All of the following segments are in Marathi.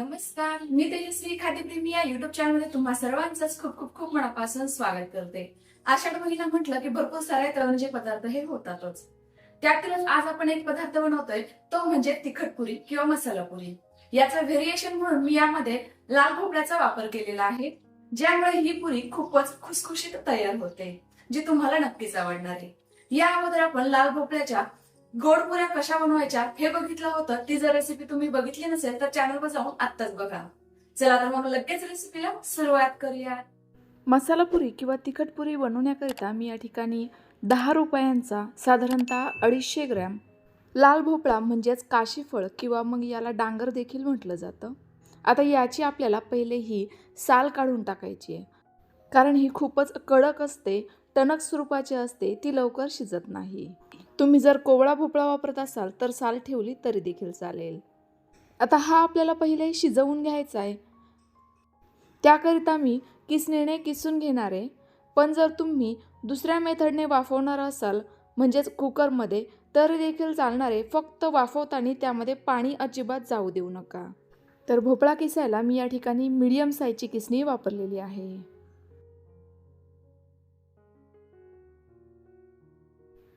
नमस्कार. मी तेजस्वी खाद्यप्रेमी या युट्यूब चॅनलमध्ये तुम्हा सर्वांचंच खूप खूप खूप मनापासून स्वागत करते. आषाढ महिना म्हटलं की भरपूर सारे तळणजे पदार्थ हे होतातच. त्यातूनच आज आपण एक पदार्थ बनवतोय तो म्हणजे तिखट पुरी किंवा मसाला पुरी. याचं व्हेरिएशन म्हणून मी यामध्ये लाल भोपळ्याचा वापर केलेला आहे ज्यामुळे ही पुरी खूपच खुसखुशीत तयार होते जी तुम्हाला नक्कीच आवडणार आहे. या अगोदर आपण लाल भोपळ्याच्या गोड पुऱ्या कशा बनवायच्या हे बघितलं होतं. ती जर रेसिपी तुम्ही बघितली नसेल तर चॅनलवर जाऊन आत्ताच बघा. चला तर मग लगेच रेसिपीला सुरुवात करूया मसाला पुरी किंवा तिखट पुरी बनवण्याकरिता मी या ठिकाणी दहा रुपयांचा साधारणतः अडीचशे ग्रॅम लाल भोपळा म्हणजेच काशीफळ किंवा मग याला डांगर देखील म्हटलं जातं. आता याची आपल्याला पहिले ही साल काढून टाकायची आहे. कारण ही खूपच कडक असते टणक स्वरूपाची असते ती लवकर शिजत नाही. तुम्ही जर कोवळा भोपळा वापरत असाल तर साल ठेवली तरी देखील चालेल. आता हा आपल्याला पहिले शिजवून घ्यायचा आहे. त्याकरिता मी किसणीने किसून घेणार आहे. पण जर तुम्ही दुसऱ्या मेथडने वाफवणार असाल म्हणजेच कुकरमध्ये तर देखील चालणार आहे. फक्त वाफवताना त्यामध्ये पाणी अजिबात जाऊ देऊ नका. तर भोपळा किसायला मी या ठिकाणी मीडियम साईजची किसणी वापरलेली आहे.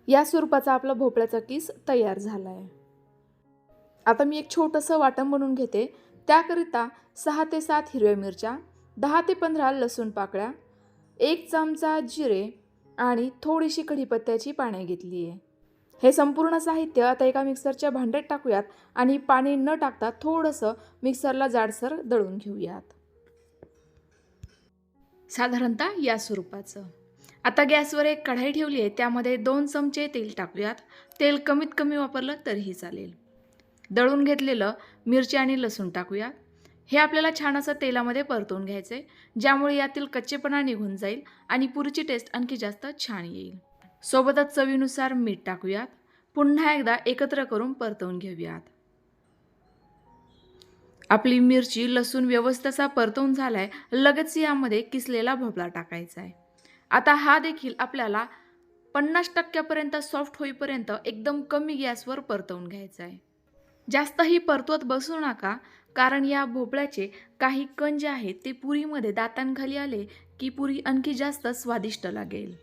या स्वरूपाचा आपला भोपळ्याचा किस तयार झाला आहे आता मी एक छोटंसं वाटण बनवून घेते. त्याकरिता सहा ते सात हिरव्या मिरच्या दहा ते पंधरा लसूण पाकळ्या एक चमचा जिरे आणि थोडीशी कढीपत्त्याची पाने घेतली आहे. हे संपूर्ण साहित्य आता एका मिक्सरच्या भांड्यात टाकूयात आणि पाणी न टाकता थोडंसं मिक्सरला जाडसर दळून घेऊयात. साधारणतः या स्वरूपाचं. आता गॅसवर एक कढाई ठेवली आहे त्यामध्ये दोन चमचे तेल टाकूयात. तेल कमीत कमी वापरलं तरीही चालेल. दळून घेतलेलं मिरची आणि लसूण टाकूया हे आपल्याला छान असं तेलामध्ये परतून घ्यायचं आहे ज्यामुळे यातील कच्चेपणा निघून जाईल आणि पुरीची टेस्ट आणखी जास्त छान येईल. सोबतच चवीनुसार मीठ टाकूयात. पुन्हा एकदा एकत्र करून परतवून घेऊयात. आपली मिरची लसूण व्यवस्थित असा परतवून झालाय लगेच यामध्ये किसलेला भोपळा टाकायचा आहे आता हा देखील आपल्याला पन्नास टक्क्यापर्यंत सॉफ्ट होईपर्यंत एकदम कमी गॅसवर परतवून घ्यायचा आहे. जास्तही परतवत बसू नका कारण या भोपळ्याचे काही कण जे आहेत ते पुरीमध्ये दातांखाली आले की पुरी आणखी जास्त स्वादिष्ट लागेल.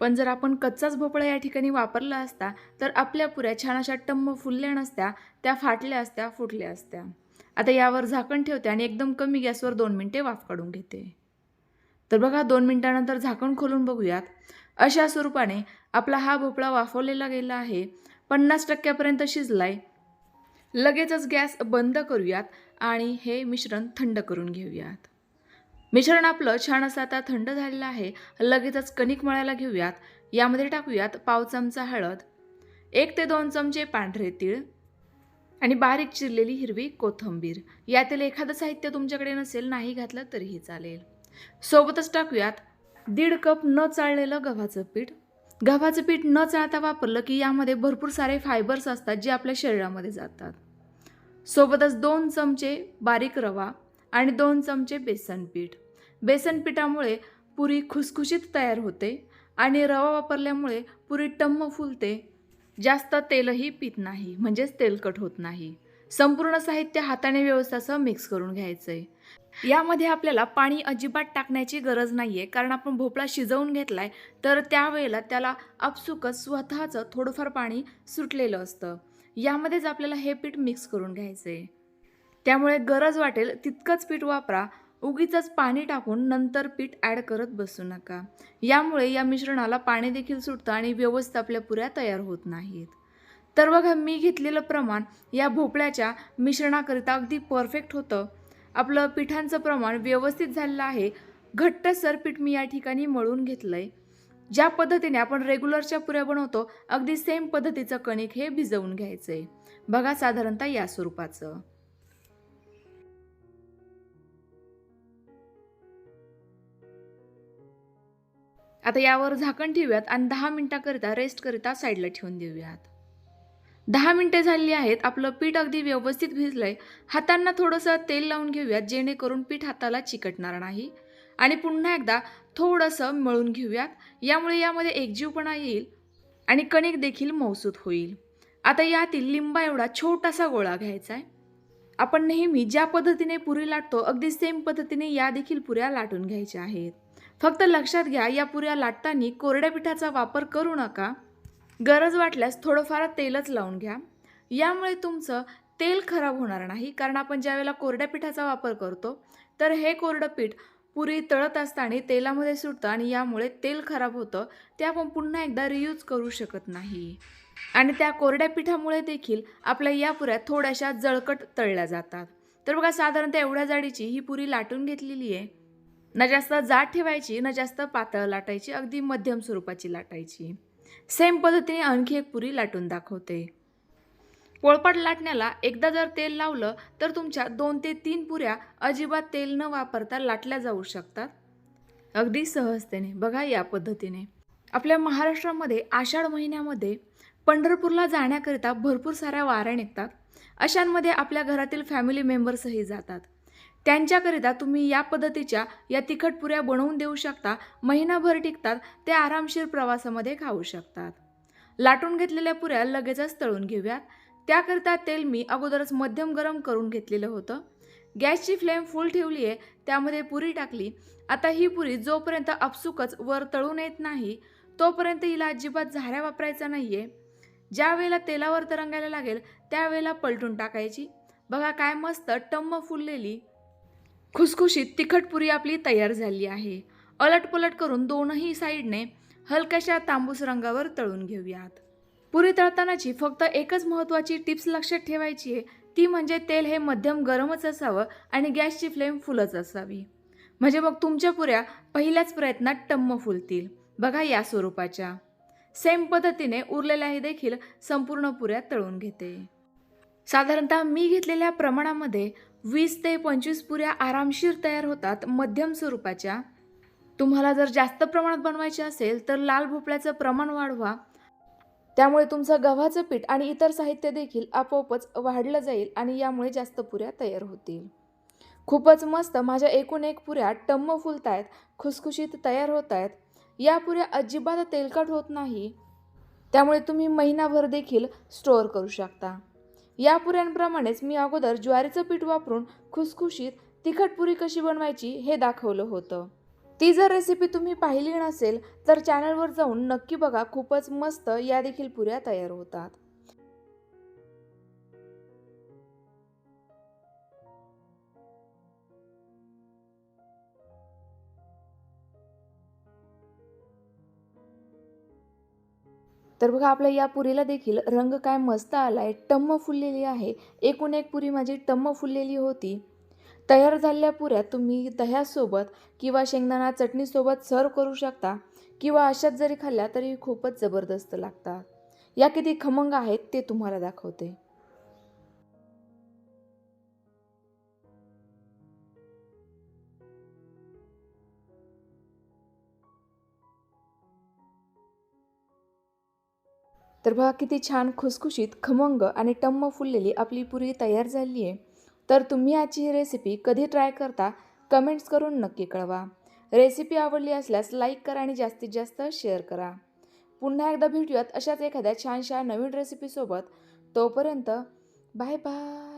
पण जर आपण कच्चाच भोपळा या ठिकाणी वापरला असता तर आपल्या पुऱ्या छान अशा टम्म फुलल्या नसत्या त्या फाटल्या असत्या फुटल्या असत्या. आता यावर झाकण ठेवते आणि एकदम कमी गॅसवर दोन मिनटे वाफ काढून घेते. तर बघा दोन मिनटानंतर झाकण खोलून बघूयात. अशा स्वरूपाने आपला हा भोपळा वाफवलेला गेला आहे. पन्नास टक्क्यापर्यंत शिजलाय. लगेचच गॅस बंद करूयात आणि हे मिश्रण थंड करून घेऊयात. मिश्रण आपलं छान असं आता थंड झालेलं आहे. लगेचच कणिक मळायला घेऊयात. यामध्ये टाकूयात पाव चमचा हळद एक ते दोन चमचे पांढरे तीळ आणि बारीक चिरलेली हिरवी कोथिंबीर. यातील एखादं साहित्य तुमच्याकडे नसेल नाही घातलं तरीही चालेल. सोबतच टाकूयात दीड कप न चाळलेलं गव्हाचं पीठ. गव्हाचं पीठ न चाळता वापरलं की यामध्ये भरपूर सारे फायबर्स असतात जे आपल्या शरीरामध्ये जातात. सोबतच दोन चमचे बारीक रवा आणि दोन चमचे बेसन पीठ. बेसन पिठामुळे पुरी खुसखुशीत तयार होते आणि रवा वापरल्यामुळे पुरी टम्म फुलते. जास्त तेलही पित नाही म्हणजेच तेलकट होत नाही. संपूर्ण साहित्य हाताने व्यवस्थासह मिक्स करून घ्यायचं आहे यामध्ये आपल्याला पाणी अजिबात टाकण्याची गरज नाही आहे कारण आपण भोपळा शिजवून घेतलाय तर त्यावेळेला त्याला आपसुकच स्वतःचं थोडंफार पाणी सुटलेलं असतं. यामध्येच आपल्याला हे पीठ मिक्स करून घ्यायचं आहे त्यामुळे गरज वाटेल तितकंच पीठ वापरा उगीच पाणी टाकून नंतर पीठ ॲड करत बसू नका. यामुळे या मिश्रणाला पाणी देखील सुटतं आणि व्यवस्थित आपल्या पुऱ्या तयार होत नाहीत. तर बघा मी घेतलेलं प्रमाण या भोपळ्याच्या मिश्रणाकरिता अगदी परफेक्ट होतं. आपलं पिठांचं प्रमाण व्यवस्थित झालेलं आहे. घट्टसर पीठ मी या ठिकाणी मळून घेतलं आहे ज्या पद्धतीने आपण रेग्युलरच्या पुऱ्या बनवतो अगदी सेम पद्धतीचं कणिक हे भिजवून घ्यायचं आहे बघा साधारणतः या स्वरूपाचं. आता यावर झाकण ठेवूयात आणि दहा मिनिटाकरिता रेस्टकरिता साईडला ठेवून देऊयात. दहा मिनटे झालेली आहेत आपलं पीठ अगदी व्यवस्थित भिजलंय. हातांना थोडंसं तेल लावून घेऊयात जेणेकरून पीठ हाताला चिकटणार नाही. आणि पुन्हा एकदा थोडंसं मळून घेऊयात. यामुळे यामध्ये एकजीवपणा येईल आणि कणिक देखील मौसूत होईल. आता यातील लिंबा एवढा छोटासा गोळा घ्यायचा आहे. आपण नेहमी ज्या पद्धतीने पुरी लाटतो अगदी सेम पद्धतीने या देखील पुऱ्या लाटून घ्यायच्या आहेत. फक्त लक्षात घ्या या पुऱ्या लाटताना कोरड्या पिठाचा वापर करू नका. गरज वाटल्यास थोडंफार तेलच लावून घ्या. यामुळे तुमचं तेल खराब होणार नाही. कारण आपण ज्यावेळेला कोरड्या पिठाचा वापर करतो तर हे कोरडं पीठ पुरी तळत असताना तेलामध्ये सुटतं आणि यामुळे तेल खराब होतं. ते आपण पुन्हा एकदा रियूज करू शकत नाही. आणि त्या कोरड्या पिठामुळे देखील आपल्या या पुऱ्या थोड्याशा जळकट तळल्या जातात. तर बघा साधारणतः एवढ्या जाडीची ही पुरी लाटून घेतलेली आहे. न जास्त जाड ठेवायची न जास्त पातळ लाटायची अगदी मध्यम स्वरूपाची लाटायची. सेम पद्धतीने आणखी एक पुरी लाटून दाखवते. पोळपाट लाटण्याला एकदा जर तेल लावलं तर तुमच्या दोन ते तीन पुऱ्या अजिबात तेल न वापरता लाटल्या जाऊ शकतात. अगदी सहजतेने बघा या पद्धतीने. आपल्या महाराष्ट्रामध्ये आषाढ महिन्यामध्ये पंढरपूरला जाण्याकरिता भरपूर साऱ्या वाऱ्या निघतात. अशांमध्ये आपल्या घरातील फॅमिली मेंबर्सही जातात. त्यांच्याकरिता तुम्ही या पद्धतीच्या या तिखट पुऱ्या बनवून देऊ शकता. महिनाभर टिकतात. ते आरामशीर प्रवासामध्ये खाऊ शकतात. लाटून घेतलेल्या पुऱ्या लगेचच तळून घेऊयात. त्याकरिता तेल मी अगोदरच मध्यम गरम करून घेतलेलं होतं. गॅसची फ्लेम फुल ठेवली आहे त्यामध्ये पुरी टाकली. आता ही पुरी जोपर्यंत अपसुकच वर तळून येत नाही तोपर्यंत हिला अजिबात झाऱ्या वापरायचा नाही आहे ज्या वेळेला तेलावर तरंगायला लागेल त्यावेळेला पलटून टाकायची. बघा काय मस्त टम्म फुललेली खुसखुशीत तिखट पुरी आपली तयार झाली आहे. अलटपलट करून दोनही साईडने हलक्याशा तांबूस रंगावर तळून घेऊयात. पुरी तळतानाची फक्त एकच महत्त्वाची टिप्स लक्षात ठेवायची आहे ती म्हणजे तेल हे मध्यम गरमच असावं आणि गॅसची फ्लेम फुलच असावी. म्हणजे मग तुमच्या पुऱ्या पहिल्याच प्रयत्नात टम्म फुलतील. बघा या स्वरूपाच्या. सेम पद्धतीने उरलेल्याही देखील संपूर्ण पुऱ्या तळून घेते. साधारणतः मी घेतलेल्या प्रमाणामध्ये वीस ते पंचवीस पुऱ्या आरामशीर तयार होतात मध्यम स्वरूपाच्या. तुम्हाला जर जास्त प्रमाणात बनवायचे असेल तर लाल भोपळ्याचं प्रमाण वाढवा. त्यामुळे तुमचं गव्हाचं पीठ आणि इतर साहित्य देखील आपोआपच वाढलं जाईल आणि यामुळे जास्त पुऱ्या तयार होतील. खूपच मस्त माझ्या एकूण एक पुऱ्या टम्म फुलत आहेत खुसखुशीत तयार होत आहेत या पुऱ्या अजिबात तेलकट होत नाही. त्यामुळे तुम्ही महिनाभर देखील स्टोअर करू शकता. या पुऱ्यांप्रमाणेच मी अगोदर ज्वारीचं पीठ वापरून खुसखुशीत तिखट पुरी कशी बनवायची हे दाखवलं होतं. ती जर रेसिपी तुम्ही पाहिली नसेल तर चॅनलवर जाऊन नक्की बघा. खूपच मस्त या देखील पुऱ्या तयार होतात. तर बघा आपल्या या पुरीला देखील रंग काय मस्त आला आहे टम्म फुललेली आहे. एकूण एक पुरी माझी टम्म फुललेली होती. तयार झालेल्या पुऱ्या तुम्ही दह्यासोबत किंवा शेंगदाणा चटणीसोबत सर्व करू शकता किंवा अशाच जरी खाल्ल्या तरी खूपच जबरदस्त लागतात. या किती खमंग आहेत ते तुम्हाला दाखवते. तर बघा किती छान खुसखुशीत खमंग आणि टम्म फुललेली आपली पुरी तयार झाली आहे. तर तुम्ही आजची ही रेसिपी कधी ट्राय करता कमेंट्स करून नक्की कळवा. रेसिपी आवडली असल्यास लाईक करा आणि जास्तीत जास्त शेअर करा. पुन्हा एकदा भेटूयात अशाच एखाद्या छानशा नवीन रेसिपीसोबत तोपर्यंत बाय बाय